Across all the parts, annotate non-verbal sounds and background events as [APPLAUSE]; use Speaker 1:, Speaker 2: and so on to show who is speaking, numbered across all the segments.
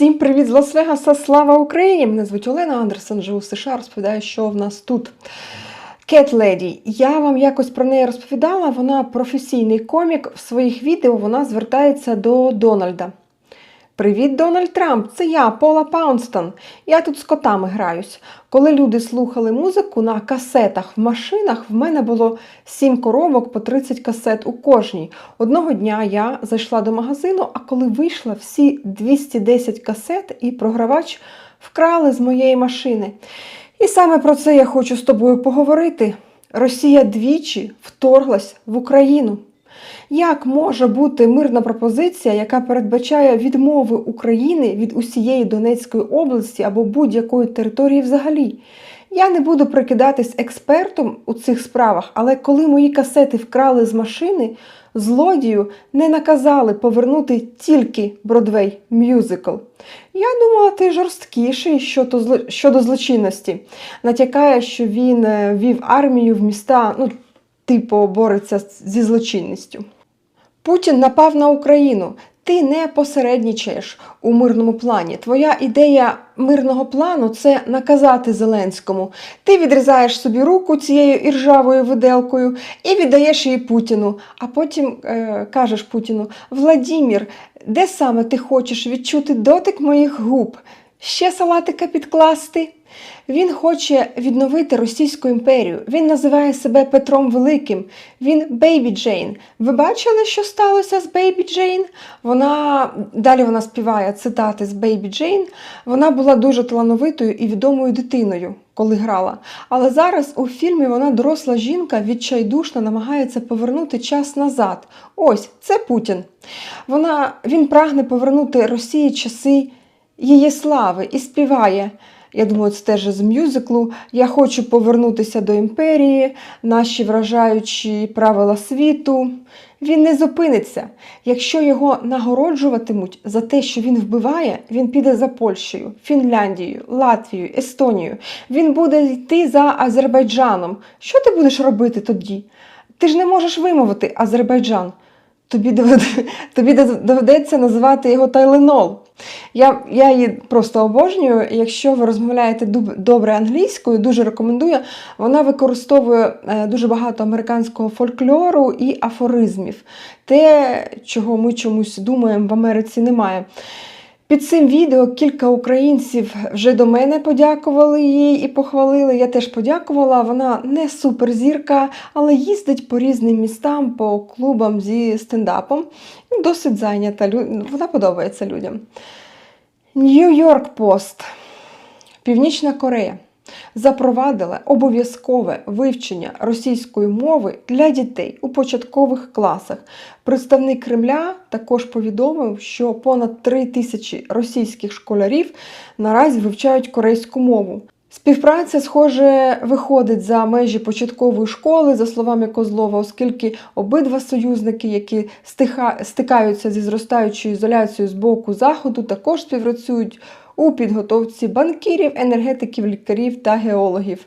Speaker 1: Всім привіт з Лас-Вегаса! Слава Україні! Мене звуть Олена Андерсон, живу в США, розповідаю, що в нас тут. Кет Леді. Я вам якось про неї розповідала. Вона професійний комік. В своїх відео вона звертається до Дональда. Привіт, Дональд Трамп! Це я, Пола Паунстон. Я тут з котами граюсь. Коли люди слухали музику на касетах в машинах, в мене було 7 коробок по 30 касет у кожній. Одного дня я зайшла до магазину, а коли вийшла, всі 210 касет і програвач вкрали з моєї машини. І саме про це я хочу з тобою поговорити. Росія двічі вторглась в Україну. Як може бути мирна пропозиція, яка передбачає відмови України від усієї Донецької області або будь-якої території взагалі? Я не буду прикидатись експертом у цих справах, але коли мої касети вкрали з машини, злодію не наказали повернути тільки Бродвей мюзикл. Я думала, ти жорсткіший щодо, зло- щодо злочинності. Натякає, що він е, вів армію в міста, ну, типу, бореться зі злочинністю. Путін напав на Україну. Ти не посереднічаєш у мирному плані. Твоя ідея мирного плану це наказати Зеленському. Ти відрізаєш собі руку цією іржавою виделкою і віддаєш її Путіну. А потім е, кажеш Путіну: Владімір, де саме ти хочеш відчути дотик моїх губ? Ще салатика підкласти? Він хоче відновити Російську імперію. Він називає себе Петром Великим. Він Бейбі Джейн. Ви бачили, що сталося з Бейбі Джейн? Вона далі вона співає цитати з Бейбі Джейн. Вона була дуже талановитою і відомою дитиною, коли грала. Але зараз у фільмі вона доросла жінка відчайдушно намагається повернути час назад. Ось це Путін. Вона він прагне повернути Росії часи її слави і співає. Я думаю, це теж з мюзиклу. Я хочу повернутися до імперії, наші вражаючі правила світу. Він не зупиниться. Якщо його нагороджуватимуть за те, що він вбиває, він піде за Польщею, Фінляндією, Латвією, Естонією. Він буде йти за Азербайджаном. Що ти будеш робити тоді? Ти ж не можеш вимовити Азербайджан. Тобі [LAUGHS] доведеться називати його Тайленол. Я, я її просто обожнюю. Якщо ви розмовляєте добре англійською, дуже рекомендую. Вона використовує е, дуже багато американського фольклору і афоризмів. Те, чого ми чомусь думаємо, в Америці немає. Під цим відео кілька українців вже до мене подякували їй і похвалили. Я теж подякувала. Вона не суперзірка, але їздить по різним містам, по клубам зі стендапом. Досить зайнята. Вона подобається людям. Нью-Йорк Пост. Північна Корея запровадила обов'язкове вивчення російської мови для дітей у початкових класах. Представник Кремля також повідомив, що понад 3 тисячі російських школярів наразі вивчають корейську мову. Співпраця, схоже, виходить за межі початкової школи, за словами Козлова, оскільки обидва союзники, які стикаються зі зростаючою ізоляцією з боку Заходу, також співпрацюють у підготовці банкірів, енергетиків, лікарів та геологів.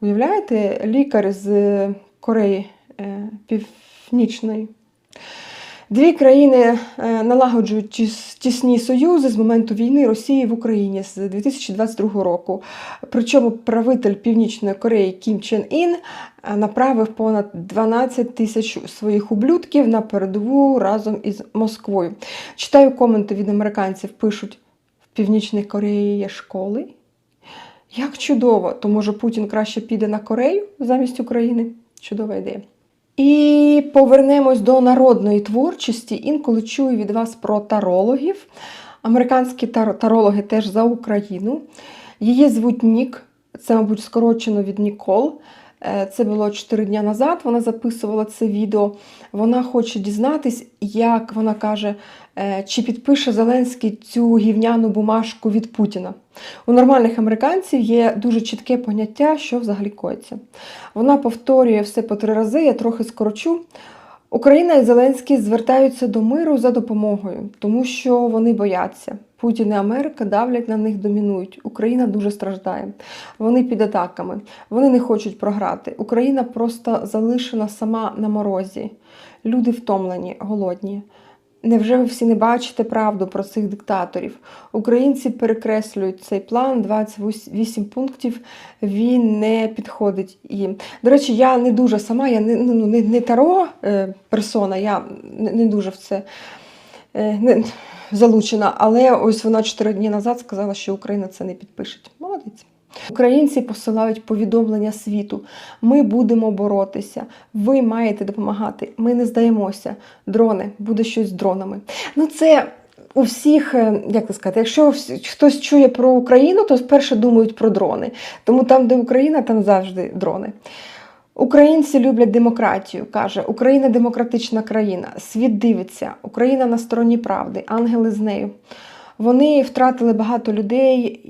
Speaker 1: Уявляєте, лікар з Кореї е, Північної. Дві країни е, налагоджують тісні союзи з моменту війни Росії в Україні з 2022 року. Причому правитель Північної Кореї Кім Чен Ін е, направив понад 12 тисяч своїх ублюдків на передову разом із Москвою. Читаю коменти від американців, пишуть: в Північній Кореї є школи. Як чудово! То може Путін краще піде на Корею замість України? Чудова ідея. І повернемось до народної творчості. Інколи чую від вас про тарологів. Американські тар- тарологи теж за Україну. Її звуть Нік, це, мабуть, скорочено від Нікол. Е, Це було 4 дні назад. Вона записувала це відео. Вона хоче дізнатись, як вона каже, е, чи підпише Зеленський цю гівняну бумажку від Путіна. У нормальних американців є дуже чітке поняття, що взагалі коїться. Вона повторює все по три рази, я трохи скорочу. Україна і Зеленський звертаються до миру за допомогою, тому що вони бояться. Путін і Америка давлять на них, домінують. Україна дуже страждає. Вони під атаками. Вони не хочуть програти. Україна просто залишена сама на морозі. Люди втомлені, голодні. Невже ви всі не бачите правду про цих диктаторів? Українці перекреслюють цей план 28 пунктів. Він не підходить їм. До речі, я не дуже сама, я не, ну, не, не таро е, персона, я не, не дуже в це е, не, залучена. Але ось вона 4 дні назад сказала, що Україна це не підпише. Молодець. Українці посилають повідомлення світу. Ми будемо боротися. Ви маєте допомагати. Ми не здаємося. Дрони, буде щось з дронами. Ну, це у всіх, е, як це сказати, якщо хтось чує про Україну, то спершу думають про дрони. Тому там, де Україна, там завжди дрони. Українці люблять демократію, каже, Україна демократична країна. Світ дивиться, Україна на стороні правди, ангели з нею. Вони втратили багато людей,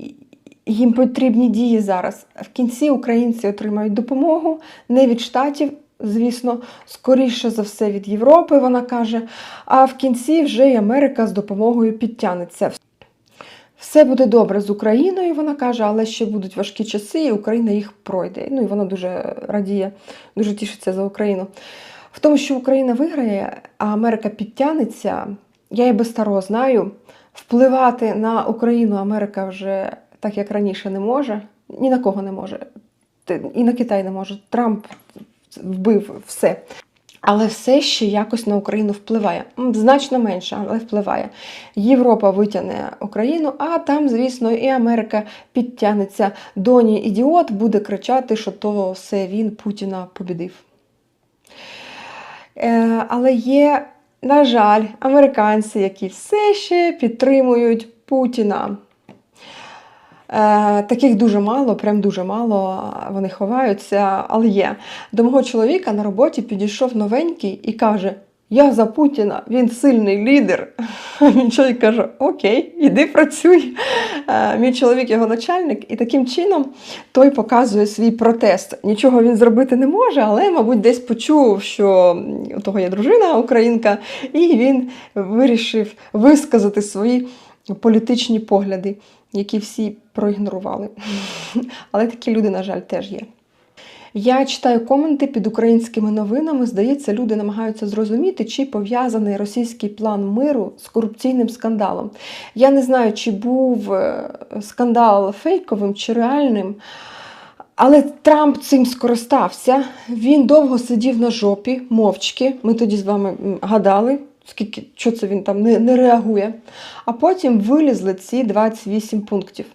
Speaker 1: їм потрібні дії зараз. В кінці українці отримають допомогу не від штатів, звісно, скоріше за все від Європи, вона каже. А в кінці вже й Америка з допомогою підтягнеться. Все буде добре з Україною, вона каже, але ще будуть важкі часи, і Україна їх пройде. Ну і вона дуже радіє, дуже тішиться за Україну. В тому, що Україна виграє, а Америка підтягнеться, я і без старого знаю. Впливати на Україну Америка вже так як раніше не може, ні на кого не може. І на Китай не може. Трамп вбив все. Але все ще якось на Україну впливає. Значно менше, але впливає. Європа витягне Україну, а там, звісно, і Америка підтягнеться. Доні ідіот буде кричати, що то все він Путіна побідив. Е, але є, на жаль, американці, які все ще підтримують Путіна. Е, таких дуже мало, прям дуже мало. Вони ховаються, але є. До мого чоловіка на роботі підійшов новенький і каже: Я за Путіна, він сильний лідер. [LAUGHS] Мій чоловік каже: Окей, іди працюй. Е, Мій чоловік його начальник, і таким чином той показує свій протест. Нічого він зробити не може, але, мабуть, десь почув, що у того є дружина українка, і він вирішив висказати свої політичні погляди, які всі проігнорували. [LAUGHS] Але такі люди, на жаль, теж є. Я читаю коменти під українськими новинами. Здається, люди намагаються зрозуміти, чи пов'язаний російський план миру з корупційним скандалом. Я не знаю, чи був е, скандал фейковим чи реальним. Але Трамп цим скористався. Він довго сидів на жопі, мовчки. Ми тоді з вами гадали, скільки що це він там не, не реагує. А потім вилізли ці 28 пунктів.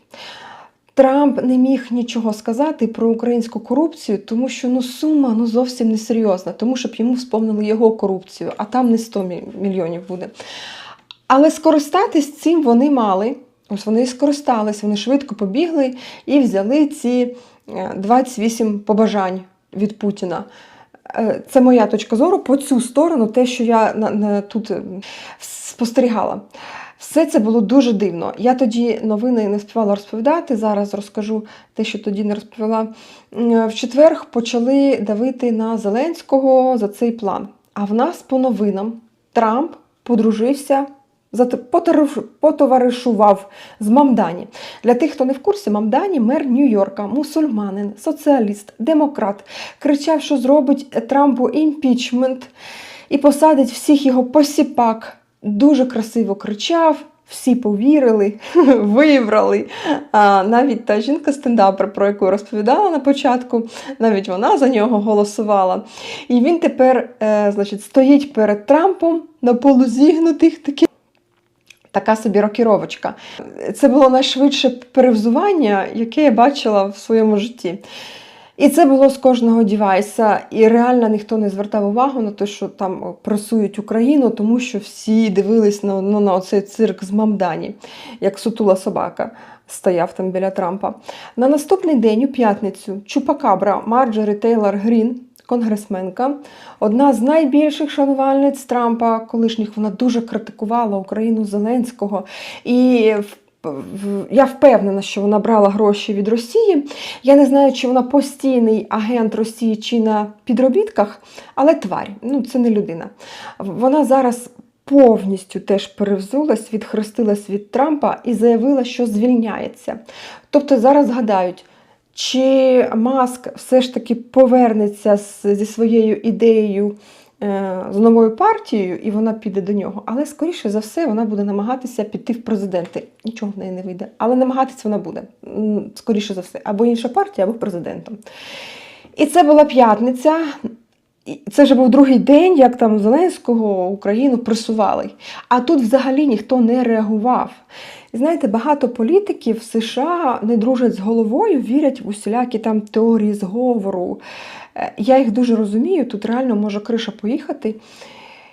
Speaker 1: Трамп не міг нічого сказати про українську корупцію, тому що ну сума ну зовсім не серйозна, тому щоб йому вспомнили його корупцію, а там не 100 мільйонів буде. Але скористатись цим вони мали. Ось вони і скористались, вони швидко побігли і взяли ці е, 28 побажань від Путіна. Е, Це моя точка зору по цю сторону, те, що я на, на, тут е, спостерігала. Все це було дуже дивно. Я тоді новини не співала розповідати. Зараз розкажу те, що тоді не розповіла. В четвер почали давити на Зеленського за цей план. А в нас по новинам Трамп подружився. Потоваришував з Мамдані. Для тих, хто не в курсі, Мамдані мер Нью-Йорка, мусульманин, соціаліст, демократ, кричав, що зробить Трампу імпічмент і посадить всіх його посіпак. Дуже красиво кричав, всі повірили, [LAUGHS] вибрали. А навіть та жінка стендапер, про яку розповідала на початку, навіть вона за нього голосувала. І він тепер, е, значить, стоїть перед Трампом на полузігнутих таких. Така собі рокіровочка. Це було найшвидше перевзування, яке я бачила в своєму житті. І це було з кожного дівайса, і реально ніхто не звертав увагу на те, що там пресують Україну, тому що всі дивились на, ну, на оцей цирк з Мамдані, як сутула собака стояв там біля Трампа. На наступний день, у п'ятницю, Чупакабра Марджорі Тейлор Грін, конгресменка, одна з найбільших шанувальниць Трампа, колишніх вона дуже критикувала Україну Зеленського. І я впевнена, що вона брала гроші від Росії. Я не знаю, чи вона постійний агент Росії чи на підробітках, але тварь, ну це не людина. Вона зараз повністю теж перевзулась, відхрестилась від Трампа і заявила, що звільняється. Тобто зараз згадають, чи Маск все ж таки повернеться з- зі своєю ідеєю е, з новою партією, і вона піде до нього. Але, скоріше за все, вона буде намагатися піти в президенти. Нічого в неї не вийде. Але намагатися вона буде. Скоріше за все, або інша партія, або президентом. І це була п'ятниця. І Це вже був другий день, як там Зеленського Україну пресували. А тут взагалі ніхто не реагував. Знаєте, багато політиків в США не дружать з головою, вірять в усілякі там теорії зговору. Е, Я їх дуже розумію, тут реально може криша поїхати.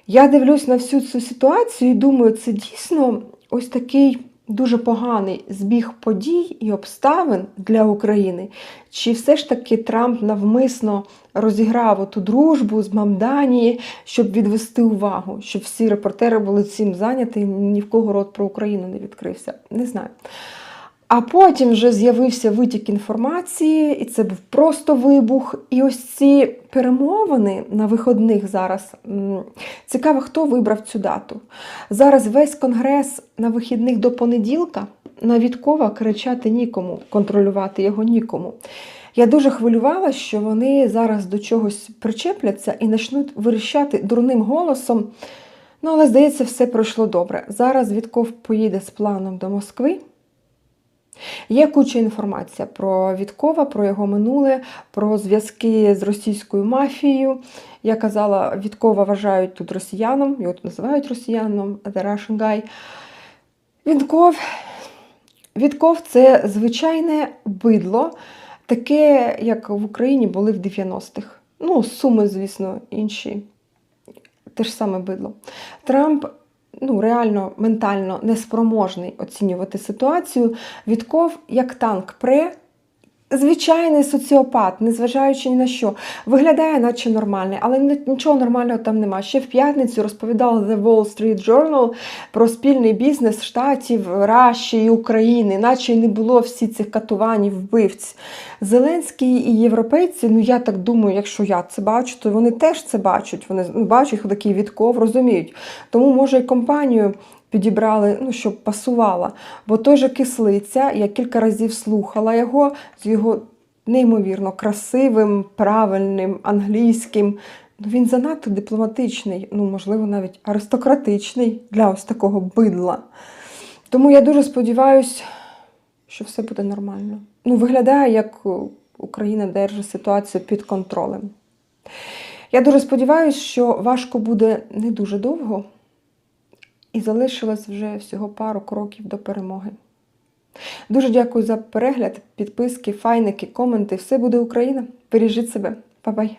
Speaker 1: Я дивлюсь на всю цю ситуацію і думаю, це дійсно ось такий дуже поганий збіг подій і обставин для України. Чи все ж таки Трамп навмисно розіграв оту дружбу з Мамданії, щоб відвести увагу, щоб всі репортери були цим зайняті, і ні в кого рот про Україну не відкрився. Не знаю. А потім вже з'явився витік інформації, і це був просто вибух. І ось ці перемовини на виходних зараз. Цікаво, хто вибрав цю дату. Зараз весь конгрес на вихідних до понеділка на Віткова кричати нікому, контролювати його нікому. Я дуже хвилювала, що вони зараз до чогось причепляться і почнуть вирішати дурним голосом. Ну, але здається, все пройшло добре. Зараз Вітков поїде з планом до Москви. Є куча інформації про Віткова, про його минуле, про зв'язки з російською мафією. Я казала, Віткова вважають тут росіяном, його тут називають росіяном, The Russian Guy. Вітков, Вітков це звичайне бидло, таке, як в Україні були в 90-х. Ну, суми, звісно, інші. Те ж саме бидло. Трамп ну, реально ментально неспроможний оцінювати ситуацію. Вітков, як танк пре, звичайний соціопат, незважаючи ні на що, виглядає, наче нормальний, але ні- нічого нормального там нема. Ще в п'ятницю розповідала The Wall Street Journal про спільний бізнес Штатів, Раші і України, наче й не було всі цих катувань і вбивць. Зеленський і європейці, ну я так думаю, якщо я це бачу, то вони теж це бачать. Вони ну, бачать, такий відков, розуміють. Тому, може, і компанію підібрали, ну, щоб пасувала. Бо той же кислиця, я кілька разів слухала його з його неймовірно красивим, правильним, англійським. Ну, він занадто дипломатичний, ну, можливо, навіть аристократичний для ось такого бидла. Тому я дуже сподіваюся, що все буде нормально. Ну, виглядає, як Україна держить ситуацію під контролем. Я дуже сподіваюся, що важко буде не дуже довго, і залишилось вже всього пару кроків до перемоги. Дуже дякую за перегляд, підписки, файники, коменти. Все буде Україна. Бережіть себе. Па-бай!